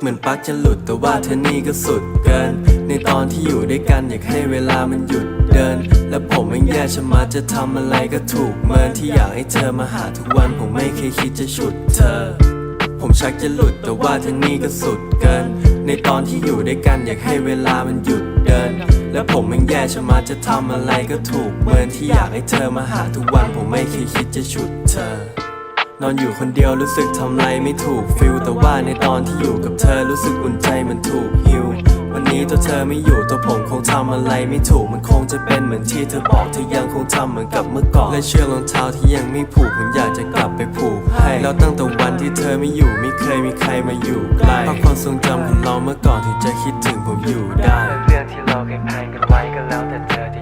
เหมือนปลั๊กจะหลุดแต่ว่าเธอนี่ก็สุดเกิน ในตอนที่อยู่ด้วยกันอยากให้เวลามันหยุดเดิน และผมไม่แย่ชะมัดจะทำอะไรก็ถูกเมินที่อยากให้เธอมาหาทุกวันผมไม่เคยคิดจะฉุดเธอ ผมชักจะหลุดแต่ว่าเธอนี่ก็สุดเกิน ในตอนที่อยู่ด้วยกันอยากให้เวลามันหยุดเดิน และผมแม่งแย่ชะมัดจะทำอะไรก็ถูกเมินที่อยากให้เธอมาหาทุกวันผมไม่เคยคิดจะฉุดเธอ นอนอยู่คนเดียวรู้สึกทำไรไม่ถูกฟิลแต่ว่าในตอนที่อยู่กับเธอรู้สึกอุ่นใจเหมันถูกฮิววันนี้ตัวเธอไม่อยู่ตัวผมคงทำอะไรไม่ถูกมันคงจะเป็นเหมือนที่เธอบอกเธอยังคงทำเหมือนกับเมื่อก่อนและเชือกรองเท้าที่ยังไม่ผูกผมอยากจะกลับไปผูกให้แล้วตั้งแต่วันที่เธอไม่อยู่ไม่เคยมีใครมาอยู่ใกล้ภาพความทรงจำของเราเมื่อก่อนที่จะคิดถึงผมอยู่ได้เรื่องที่เราเคยแพลนกันไว้ก็แล้วแต่เธอจะ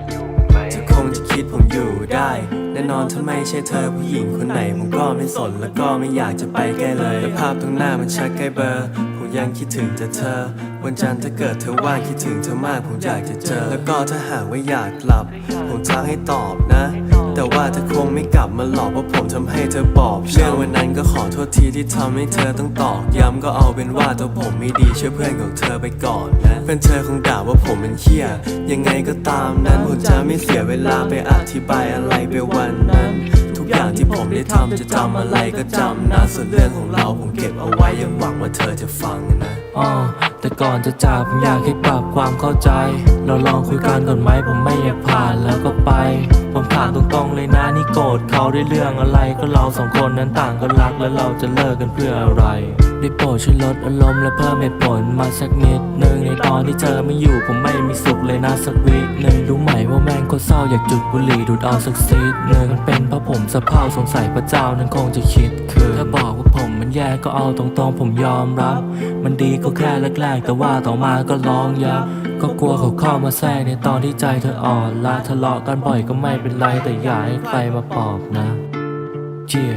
ได้ แน่นอนถ้าไม่ใช่เธอผู้หญิงคนไหน ผมก็ไม่สนแล้วก็ไม่อยากจะไปใกล้เลยแต่ภาพตรงหน้ามันชักใกล้เบอร์ผมยังคิดถึงแต่เธอ วันจันทร์ถ้าเกิดเธอว่างคิดถึงเธอมากผมอยากจะเจอ แล้วก็ถ้าหากว่าอยากกลับ ผมทักให้ตอบนะ ว่าเธอคงไม่กลับมาหลอกเพราะผมทำให้เธอบอบเรื่องวันนั้นก็ขอโทษทีที่ทำให้เธอต้องตอกย้ำก็เอาเป็นว่าตัวผมไม่ดีช่วยเพื่อนของเธอไปก่อนนะเพื่อนเธอคงด่าว่าผมเป็นเหี้ยยังไงก็ตามนั้นผมจะไม่เสียเวลาไปอธิบายอะไรไปวันนั้นทุกอย่างที่ผมได้ทำจะจำอะไรก็จำนะส่วนเรื่องของเราผมเก็บเอาไว้ยังหวังว่าเธอจะฟังนะอ่อแต่ก่อนจะจากผมอยากให้ปรับความเข้าใจ เราลองคุยกันก่อนไหมผมไม่อยากผ่านแล้วก็ไป ผมถามตรงๆเลยนะนี่โกรธเขาด้วยเรื่องอะไรก็เราสองคนนั้นต่างก็รักแล้วเราจะเลิกกันเพื่ออะไร ได้โปรดช่วยลดอารมณ์และเพิ่มเหตุผลมาสักนิดหนึ่งในตอนที่เธอไม่อยู่ผมไม่มีสุขเลยนะสักวิหนึ่งรู้ไหมว่าแม่งโคตรเศร้าอยากจุดบุหรี่ดูดเอาสักซีดหนึ่งมันเป็นเพราะผมสะเพร่าสงสัยพระเจ้านั้นคงจะคิดคือถ้าบอกว่าผมมันแย่ก็เอาตรงๆผมยอมรับ มันดีก็แค่แรกๆแต่ว่าต่อมาก็ลองย้ำ ก็กลัวเขาเข้ามาแทรกในตอนที่ใจเธออ่อนลาทะเลาะกันบ่อยก็ไม่เป็นไรแต่อย่าให้ใครมาปอบนะเจีย